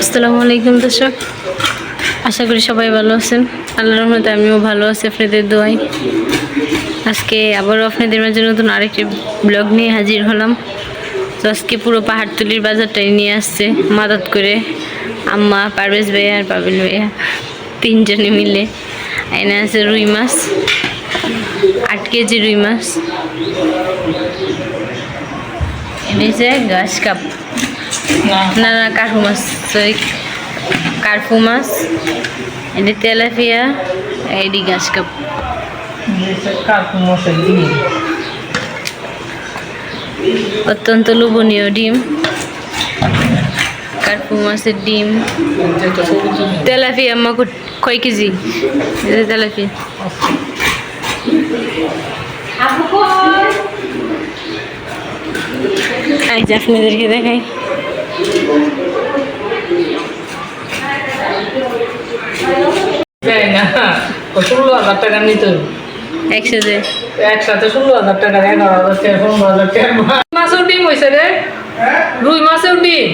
আসসালামু আলাইকুম দর্শক। আশা করি সবাই ভালো আছেন। আল্লাহর রহমতে আমিও ভালো আছি আপনাদের দোয়াই আজকে আবারও আপনাদের মাঝে নতুন আরেকটি ব্লগ নিয়ে হাজির হলাম। তো আজকে পুরো পাহাড়তলির বাজারটাই নিয়ে আসছে। মাদত করে আম্মা, পারভেজ ভাইয়া আর পাবিল ভাইয়া। তিনজনে মিলে। এনে আছে রুই মাছ, আট কেজি রুই মাছ। এনেছে গাছ কাপ। না না কার্পু মাছ, সরি, কার্পু মাছ এটি তেলাপিয়া এটি গাছ কাপ। অত্যন্ত লোভনীয় ডিম। কার্পু মাছের ডিম। তেলাপিয়া আম্মা কত- কয় কেজি? এই যে তেলাপিয়া এই যে আপনাদেরকে দেখাই। ষোলো হাজার টাকা নিত একসাথে। একসাথে ষোলো হাজার টাকা এগারো হাজার টাকা পনেরো হাজার টাকা। মাছেও ডিম হয়েছে রে। রুই মাছেও ডিম।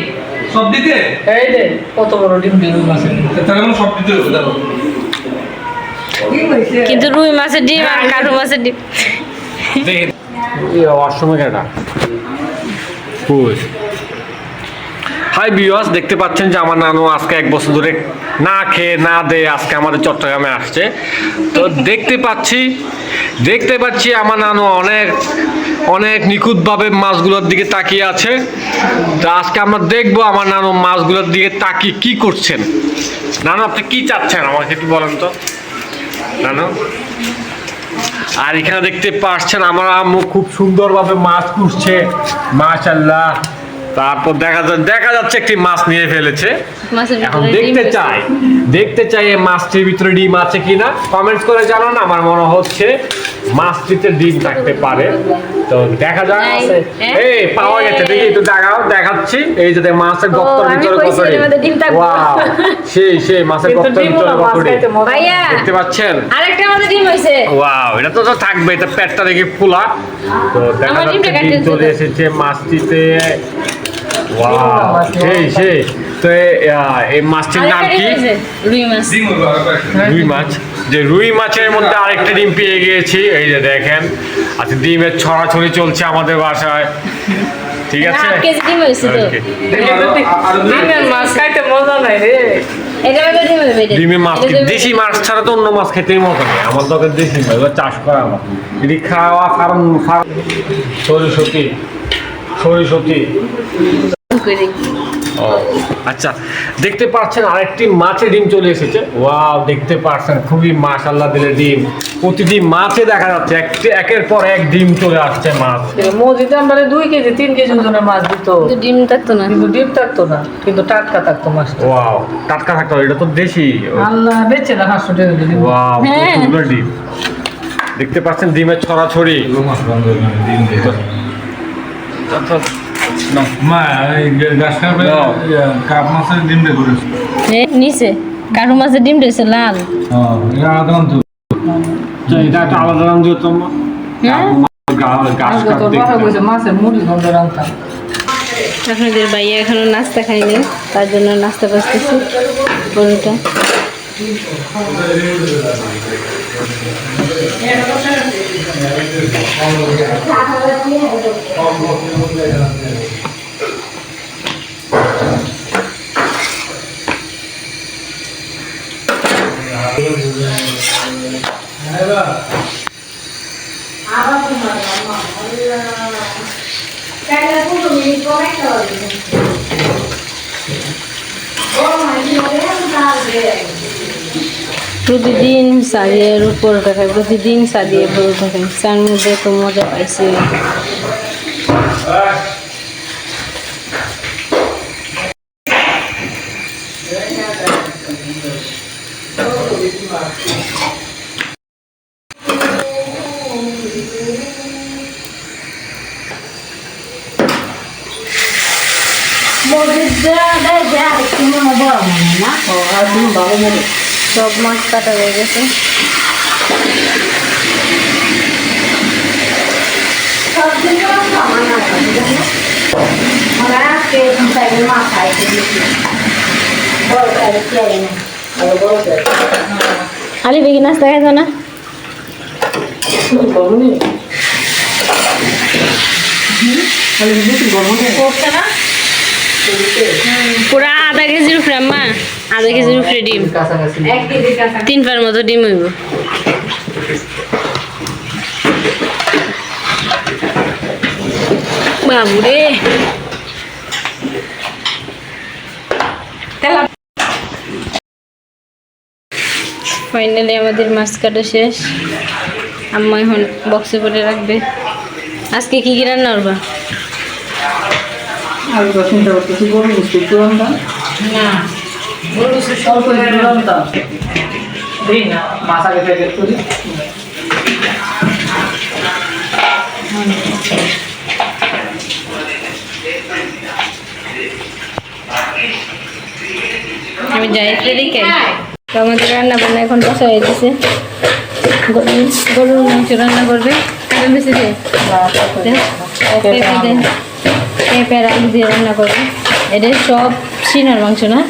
সব দিতে? এই রে কত বড় ডিম দিয়ে রুই মাছের তাহলে সব দিতে হবে দেখো কিন্তু রুই মাছের ডিম আর কার্পু মাছের ডিম। অসময় কেটা? হাই বিওয়াস দেখতে পাচ্ছেন যে আমার নানু আজকে এক বছর ধরে না খেয়ে, না দেয়ে আজকে আমাদের চট্টগ্রামে আসছে। তো দেখতে পাচ্ছি দেখতে পাচ্ছি আমার নানু অনেক অনেক নিখুঁতভাবে মাছগুলোর দিকে তাকিয়ে আছে। তো আজকে আমরা দেখব আমার নানু মাছগুলোর দিকে তাকিয়ে কি করছেন। নানু, আপনি কি চাচ্ছেন? আমাকে একটু বলেন তো। নানু? আর এখানে দেখতে পাচ্ছেন আমার আম্মু খুব সুন্দরভাবে মাছ কুটছে মাশাল্লাহ তারপর দেখা যাচ্ছে দেখা যাচ্ছে একটি মাছ নিয়ে ফেলেছে। এখন দেখতে চাই দেখতে চাই এই মাছটির ভিতরে ডিম আছে কিনা। কমেন্টস করে জানান আমার মনে হচ্ছে মাছটিতে ডিম থাকতে পারে। তো দেখা যাক। হ্যাঁ? এই পাওয়া গেছে। দেখি একটু দেখাও দেখাচ্ছি। এই যে মাছের গর্তের আমি ভিতরে। Wow, সেই সেই মাছের ডিম ভিতরে ভাইয়া দেখতে পাচ্ছেন? আরেকটা আমাদের ডিম হয়েছে ওয়াও এটা তো তো থাকবে এটা পেটটা দেখে ফুলা। তো দেখা যাচ্ছে ডিম চলে এসেছে মাছটিতে। ওয়াও সেই সেই। তো এ- এই মাছটির নাম কি? রুই মাছ। যে রুই মাছের মধ্যে আরেকটা ডিম পেয়ে গিয়েছি এই যে দেখেন। আচ্ছা ডিমের ছড়াছড়ি চলছে আমাদের বাসায়। ঠিক আছে? তো. ডিমের মাছ মজা মাছ দেশি মাছ ছাড়া তো অন্য মাছ খেতেই মতো নেই। আমার দরকার দেশি মাছ চাষ করা আমার। এটি খাওয়া ফার্ম ফার্ম সরিষতি সরিষতি করে। ও আচ্ছা দেখতে পাচ্ছেন আরেকটি মাছের ডিম চলে এসেছে। ওয়াও দেখতে পাচ্ছেন খুবই মাশাল্লাহ দিলে ডিম। প্রতিটি মাছে দেখা যাচ্ছে একটি একের পর এক ডিম চলে আসছে মাছ। মসজিদে আমরা দুই কেজি তিন কেজি ওজনের মাছ দিত। কিন্তু ডিম থাকতো না। কিন্তু ডিম থাকতো না কিন্তু টাটকা থাকতো মাছটা। ওয়াও টাটকা থাকতে এটা তো দেশি। আল্লাহ বেচে না পাঁচশো টাকা ওয়াও হ্যাঁ। ডিম। দেখতে পাচ্ছেন ডিমের ছড়াছড়ি। মা এই গাছ কাপে No. কাপ মাছের ডিম নিচে। কারু মাছের ডিম রয়েছে লাল। আলাদা নাম দিও হ্যাঁ? আপনাদের ভাইয়া এখনও নাস্তা খায়নি তার জন্য নাস্তা করতেছি গরুটা প্রতিদিন সারিয়ে পরোটা খাই প্রতিদিন সারিয়ে পরোটা খাই তার মধ্যে তো মজা পাইছি। সব মাছ কাটা হয়ে গেছে আলি বেগি নাস্তা খাইছ না গরম নেই পুরা আধা কেজির উপরে আম্মা আধা কেজির উপরে ডিম। কাছাকাছি এক কেজি কাঁচা। তিন পার মতো ডিম হইব বাবুরে ফাইনালি আমাদের মাছ কাটা শেষ। আম্মা এখন বক্সে করে রাখবে। আজকে কি কি রান্না করবা? আমি তো চিন্তা করতেছি গরু বুঝতে চূড়ান্ত না গরু বুঝতে স্বল্প চূড়ান্ত দিই না আগে থেকে করি। আমি যাই রেডি তো আমাদের রান্না বান্না এখন বসা হয়ে গেছে। গরুর মাংস রান্না করবে। বেশি দিয়ে। পেঁপে দিয়ে আর আলু দিয়ে রান্না করবে। এটা সব সিনার মাংস, না?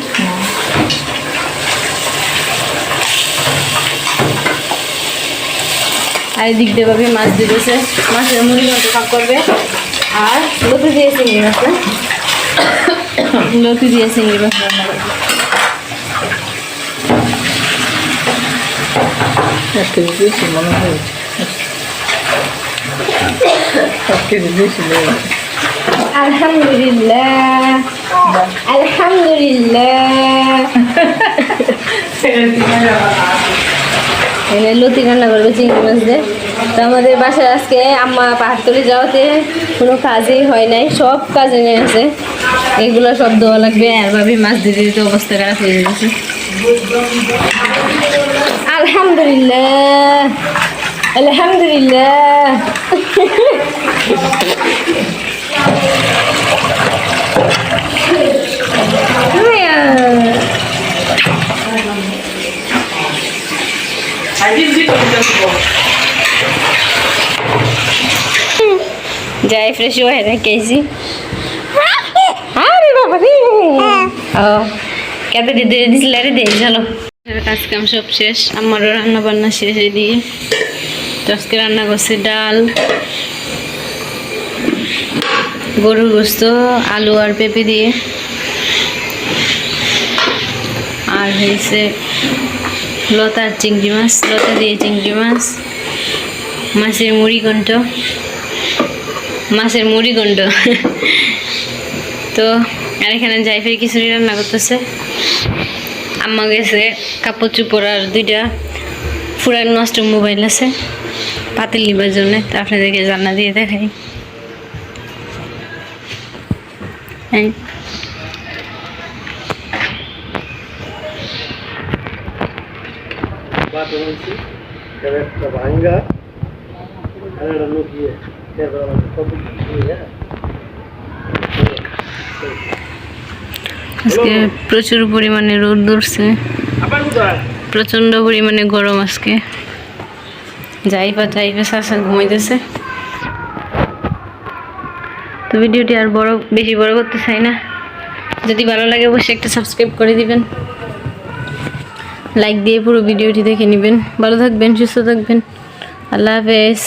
আর এদিক দিয়ে ভাবে মাছ দিতেছে। মাছের মুড়ি ঘন্ট ভাগ করবে। আর লতি দিয়ে চিংড়ি মাছ, না? লতি দিয়ে চিংড়ি মাছ রান্না করবে। মনে হয়। আলহামদুলিল্লাহ। আলহামদুলিল্লাহ এখানে লতি রান্না করবে চিংড়ি মাছ দিয়ে তো আমাদের বাসায় আজকে আম্মা পাহাড়তলি যাওয়াতে কোনো কাজই হয় নাই সব কাজে নিয়ে আছে এগুলো সব দেওয়া লাগবে আর ভাবি মাছ দিতে দিতে অবস্থা খারাপ হয়ে গেছে আলহামদুলিল্লাহ আলহামদুলিল্লাহ যাই ফ্রেশ হয়ে রেখেছি আরে বাবা রে ও কত দিদি দিছিল রে দে চলো কাজ কাম সব শেষ আমারও রান্না বান্না শেষ এদিকে তো আজকে রান্না করছি ডাল গরুর গোস্ত, আলু আর পেঁপে দিয়ে। আর হয়েছে লতার চিংড়ি মাছ, লতা দিয়ে চিংড়ি মাছ, মাছের মুড়ি ঘন্ট, মাছের মুড়ি গন্ড তো, আর এখানে যাই জাইফের খিচুড়ি রান্না করতেছে। আম্মা গেছে কাপড় চুপড় আর দুইটা ফুরান নষ্ট মোবাইল আছে, পাতিল নিবার জন্য। তো আপনাদেরকে জান্না দিয়ে দেখাই। এই। আজকে প্রচুর পরিমাণে রোদ ধরছে। প্রচণ্ড পরিমাণে গরম আজকে। যাই বা যাই বা ঘুমাইতেছে। তো ভিডিওটি আর বড় বেশি বড় করতে চাই না। যদি ভালো লাগে অবশ্যই একটা সাবস্ক্রাইব করে দিবেন। লাইক দিয়ে পুরো ভিডিওটি দেখে নেবেন। ভালো থাকবেন, সুস্থ থাকবেন। আল্লাহ হাফেজ।